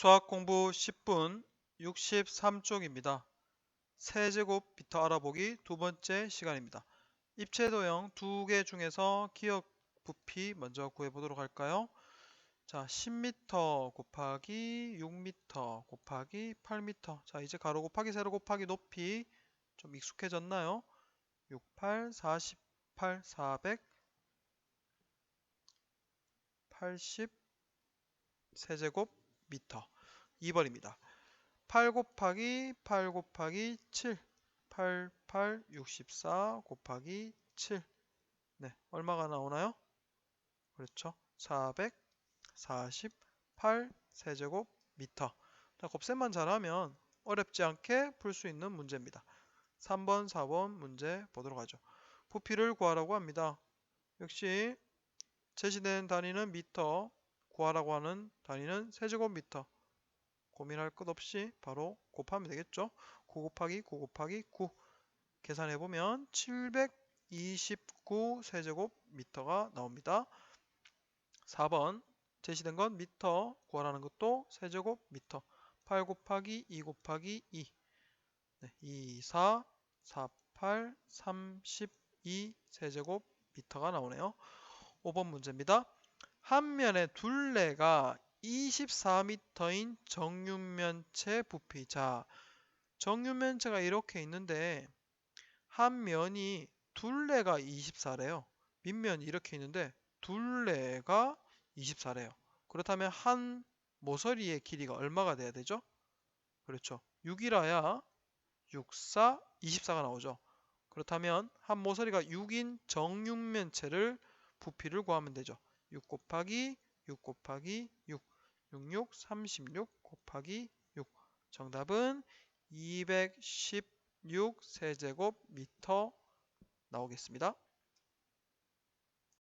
수학 공부 10분 63쪽입니다. 세제곱미터 알아보기 두 번째 시간입니다. 입체 도형 두 개 중에서 기억 부피 먼저 구해보도록 할까요? 자, 10m 곱하기 6m 곱하기 8m. 자, 이제 가로 곱하기 세로 곱하기 높이 좀 익숙해졌나요? 68, 48, 400, 80 세제곱 미터 2번입니다. 8 곱하기 8 곱하기 7 8 8 64 곱하기 7 네, 얼마가 나오나요? 그렇죠. 448 세제곱 미터. 자, 곱셈만 잘하면 어렵지 않게 풀 수 있는 문제입니다. 3번, 4번 문제 보도록 하죠. 부피를 구하라고 합니다. 역시 제시된 단위는 미터, 구하라고 하는 단위는 세제곱미터. 고민할 것 없이 바로 곱하면 되겠죠. 9 곱하기 9 곱하기 9 계산해 보면 729 세제곱미터가 나옵니다. 4번 제시된 건 미터 구하라는 것도 세제곱미터 8 곱하기 2 곱하기 2 네, 2, 4, 4, 8, 32 세제곱미터가 나오네요. 5번 문제입니다. 한 면의 둘레가 24m인 정육면체 부피. 자, 정육면체가 이렇게 있는데 한 면이 둘레가 24래요. 밑면이 이렇게 있는데 둘레가 24래요. 그렇다면 한 모서리의 길이가 얼마가 돼야 되죠? 그렇죠. 6이라야 6, 4, 24가 나오죠. 그렇다면 한 모서리가 6인 정육면체를 부피를 구하면 되죠. 6 곱하기 6 곱하기 6 66 36 곱하기 6 정답은 216 세제곱미터 나오겠습니다.